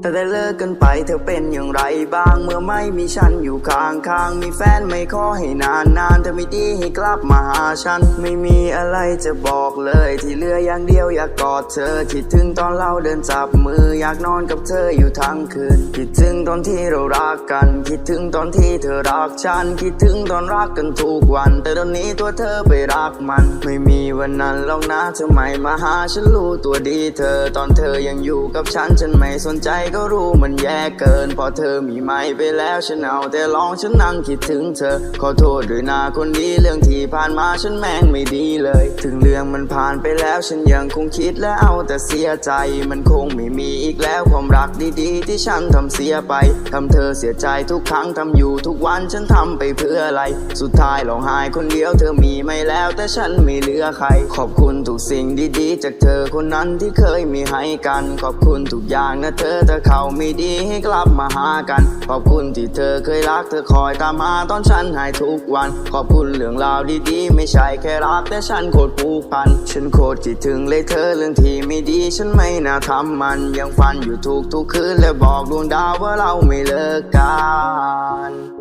แต่ได้เลิกกันไปเธอเป็นอย่างไรบ้าง เมื่อไม่มีฉันอยู่ข้างข้างๆมีแฟนไม่ขอให้นานนานเธอไม่ดีให้กลับมาหาฉัน ไม่มีอะไรจะบอกเลย ที่เหลืออย่างเดียวอยากกอดเธอ คิดถึงตอนเราเดินจับมืออยากนอนกับเธออยู่ทั้งคืน คิดถึงตอนที่เรารักกัน คิดถึงตอนที่เธอรักฉัน คิดถึงตอนรักกันทุกวัน แต่ตอนนี้ตัวเธอไปรักมัน ไม่มีวันนั้นหรอกนะเธอไม่มาหาฉันรู้ตัวดีเธอ ตอนเธอยังอยู่กับฉันฉันไม่สนใจก็รู้มันแย่เกิน พอเธอมีไม่ไปแล้วฉันเอาแต่ลองฉันนั่งคิดถึงเธอ ขอโทษด้วยนาคนดีเรื่องที่ผ่านมาฉันแม่งไม่ดีเลย ถึงเรื่องมันผ่านไปแล้วฉันยังคงคิดและเอาแต่เสียใจ มันคงไม่มีอีกแล้วความรักดีๆ ที่ฉันทำเสียไปทำเธอเสียใจทุกครั้งทำอยู่ทุกวันฉันทำไปเพื่ออะไร สุดท้ายร้องไห้คนเดียวเธอมีไม่แล้วแต่ฉันไม่เหลือใคร ขอบคุณทุกสิ่งดีๆ จากเธอคนนั้นที่เคยมีให้กัน ขอบคุณทุกอย่างนะเธอถ้าเขาไม่ดีให้กลับมาหากัน ขอบคุณที่เธอเคยรักเธอคอยตามหาตอนฉันหายทุกวัน ขอบคุณเรื่องราวดีๆ ไม่ใช่แค่รักแต่ฉันโคตรผูกพัน ฉันโคตรคิดถึงเลยเธอเรื่องที่ไม่ดีฉันไม่น่าทำมัน ยังฝันอยู่ทุกทุกคืนและบอกดวงดาวว่าเราไม่เลิกกัน